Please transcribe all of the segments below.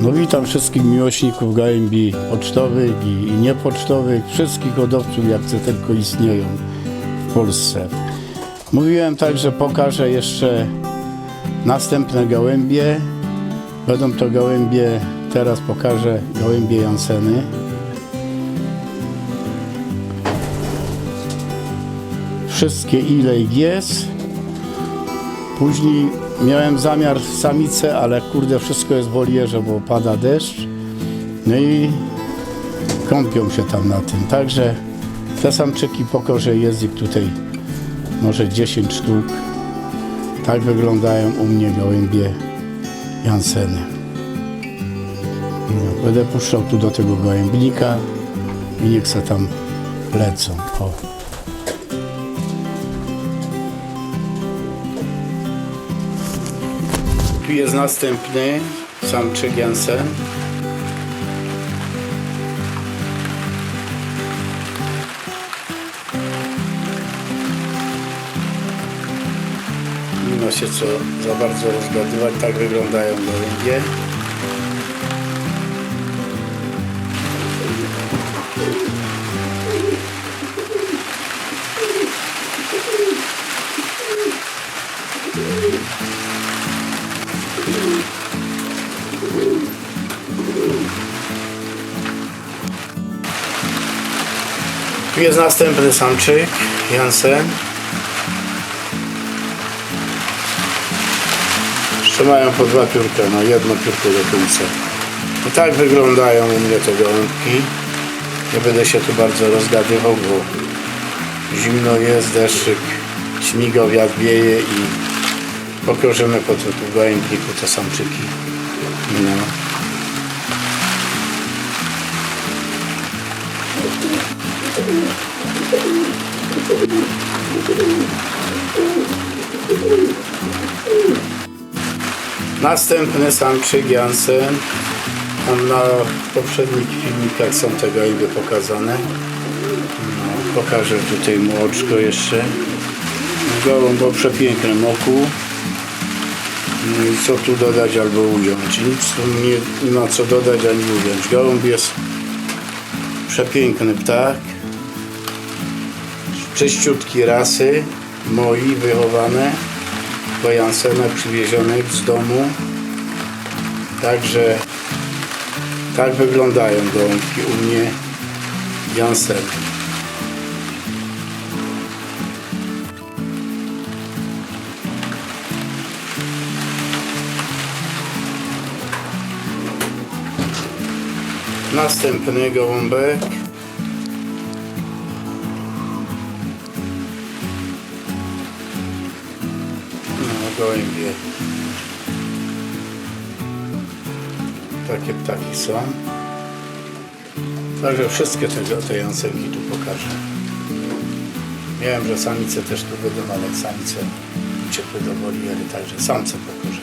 No witam wszystkich miłośników gołębi pocztowych i, niepocztowych, wszystkich hodowców, jacy tylko istnieją w Polsce. Mówiłem tak, że pokażę jeszcze następne gołębie. Będą to gołębie, teraz pokażę gołębie Janseny. Wszystkie ile ich jest. Później miałem zamiar samicę, ale kurde wszystko jest w wolierze, bo pada deszcz. No i kąpią się tam na tym. Także te samczyki pokorze jest ich tutaj może 10 sztuk. Tak wyglądają u mnie gołębie Janseny. No, będę puszczał tu do tego gołębnika i niech se tam lecą. O. Tu jest następny samczyk Jansen. Nie ma się co za bardzo rozgadywać, tak wyglądają gołębie. Tu jest następny samczyk, Jansen. Jeszcze mają po dwa piórka, no jedno piórko do końca. I tak wyglądają u mnie te gołąbki. Nie będę się tu bardzo rozgadywał, bo zimno jest, deszczyk śmiga, wiatr wieje i pokorzymy po tym gołębniku te samczyki. No. Następny samczyk Jansen. Tam na poprzednich filmikach są te gołębie pokazane. No, pokażę tutaj mu oczko jeszcze. Gołąb o przepięknym oku. No i co tu dodać albo ująć? Nic tu nie ma co dodać ani ująć. Gołąb jest przepiękny ptak. Czyściutki rasy, moi wychowane po Jansenach przywiezionych z domu. Także tak wyglądają gołąbki u mnie Jansen. Następny gołąbek. Takie ptaki są. Także wszystkie te, te tu pokażę. Miałem, że samice też tu będą, ale samice uciekły do woliery, także samce pokażę.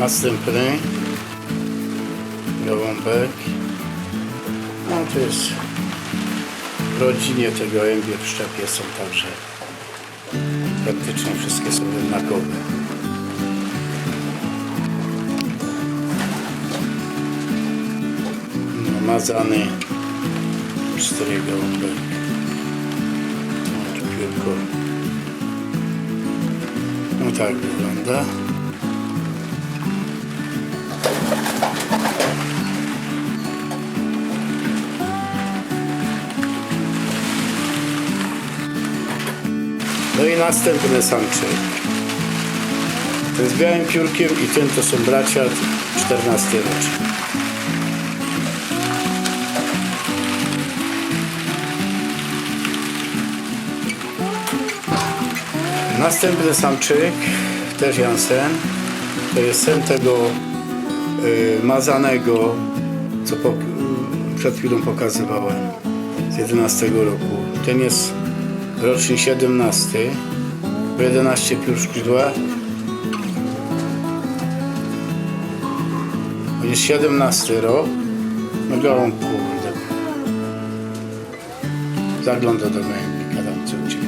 Następny gołąbek. No to jest w rodzinie te gołębie w szczepie są także praktycznie wszystkie są jednakowe. No, mazany cztery gołąbek. Tu piórko. No tak wygląda. No i następny samczyk. Ten z białym piórkiem i ten to są bracia 14 rocznik. Następny samczyk, też Jansen. To jest syn tego y, mazanego, co po, przed chwilą pokazywałem z 11 roku. Ten jest rocznik 17, 11 piór skrzydła. Jest 17 rok. No gołąb kurde. Zagląda do tam co uciekać.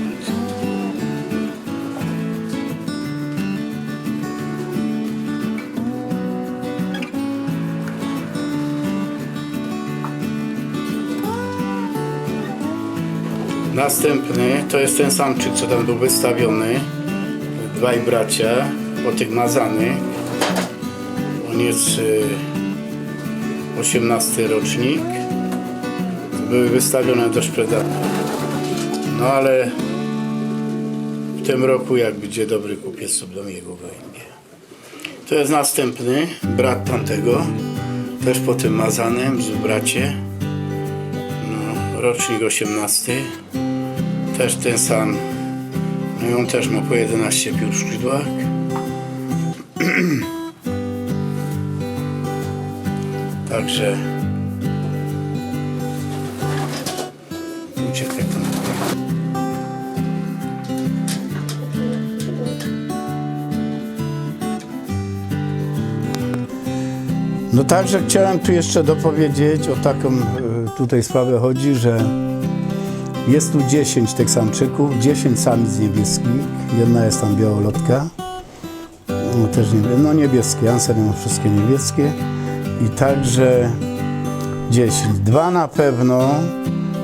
Następny to jest ten samczyk, co tam był wystawiony. Dwaj bracia, po tych mazanych. On jest y, 18 rocznik. Były wystawione do sprzedaży. No ale w tym roku jak będzie dobry kupiec, to będą jego. To jest następny, brat tamtego. Też po tym mazanym, z bracie. Rocznik 18. Też ten sam. No on też ma po 11 piór w skrzydłach. Także. No także chciałem tu jeszcze dopowiedzieć o taką tutaj sprawę chodzi, że jest tu 10 tych samczyków, 10 samic niebieskich, jedna jest tam białolotka, no też nie, no niebieskie, Anser ma wszystkie niebieskie i także 10. Dwa na pewno,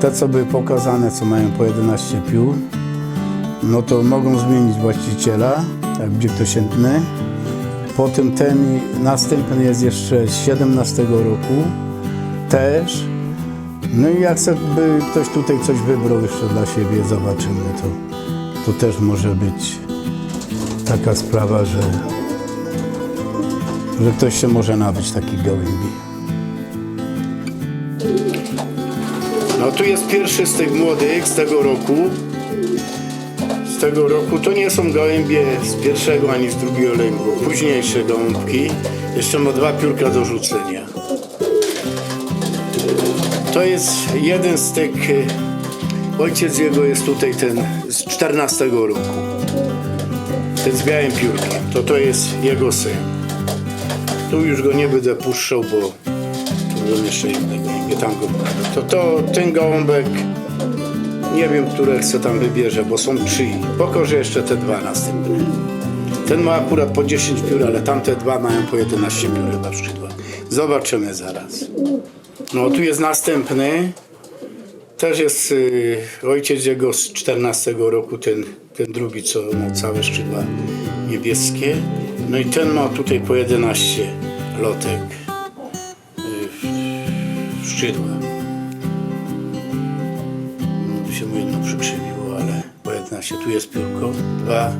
te co były pokazane, co mają po 11 piór, no to mogą zmienić właściciela, jak będzie ktoś chętny. Potem ten następny jest jeszcze z 17 roku, też. No i jak sobie ktoś tutaj coś wybrał jeszcze dla siebie, zobaczymy, to, to też może być taka sprawa, że, że ktoś się może nabyć takich gołębi. No tu jest pierwszy z tych młodych z tego roku. Z tego roku to nie są gołębie z pierwszego ani z drugiego lęgu. Późniejsze gołąbki. Jeszcze ma dwa piórka do rzucenia. To jest jeden z tych. y, Ojciec jego jest tutaj ten z 14 roku. Ten z białym piórkiem. To to jest jego syn. Tu już go nie będę puszczał, bo to będą jeszcze inne gołębie. Tam go To, to ten gołąbek nie wiem, które chce tam wybierze, bo są trzy. Pokorze jeszcze te dwa następne. Ten ma akurat po 10 piór, ale tamte dwa mają po 11 piór chyba w skrzydłach. Zobaczymy zaraz. No tu jest następny. Też jest y, ojciec jego z 14 roku, ten, ten drugi, co ma całe skrzydła niebieskie. No i ten ma tutaj po 11 lotek y, skrzydłach. Tu się mu jedno przykrzywiło, ale po 11. Tu jest piórko. 2,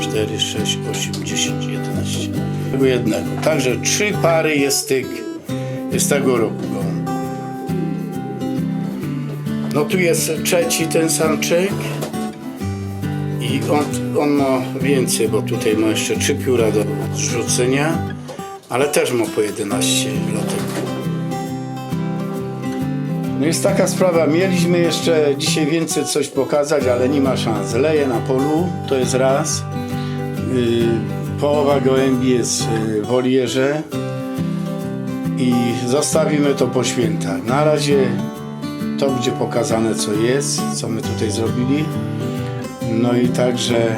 4, 6, 8, 10, 11. Tego jednego. Także trzy pary jest tych z tego roku. No tu jest trzeci ten samczyk. I on, on ma więcej, bo tutaj ma jeszcze trzy pióra do zrzucenia, ale też ma po 11 lotek. No jest taka sprawa, mieliśmy jeszcze dzisiaj więcej coś pokazać, ale nie ma szans. Leje na polu, to jest raz. Yy, połowa gołębi jest yy, w wolierze i zostawimy to po świętach. Na razie to będzie pokazane co jest, co my tutaj zrobili. No i także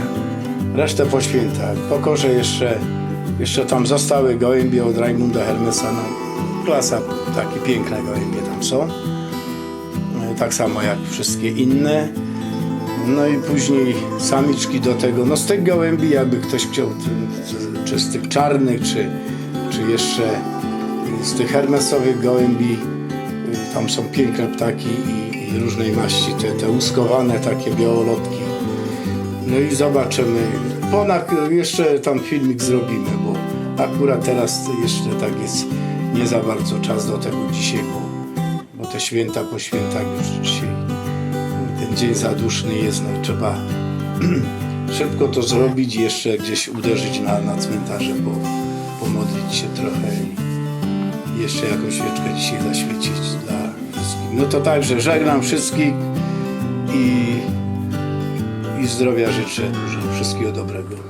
resztę po świętach. Pokorze jeszcze, jeszcze tam zostały gołębie od Raimunda Hermesa. No, klasa, takie piękne gołębie tam są tak samo jak wszystkie inne. No i później samiczki do tego. No z tych gołębi, jakby ktoś chciał, czy z tych czarnych, czy, czy jeszcze z tych hermesowych gołębi, y, tam są piękne ptaki i, i różnej maści, te, te łuskowane takie białolotki. No i zobaczymy. Ponad jeszcze tam filmik zrobimy, bo akurat teraz jeszcze tak jest nie za bardzo czas do tego dzisiaj, bo bo te święta po świętach już dzisiaj ten dzień zaduszny jest, no trzeba szybko to zrobić i jeszcze gdzieś uderzyć na, na cmentarze, bo pomodlić się trochę i jeszcze jakąś świeczkę dzisiaj zaświecić dla wszystkich. No to także żegnam wszystkich i, i zdrowia życzę dużo, wszystkiego dobrego.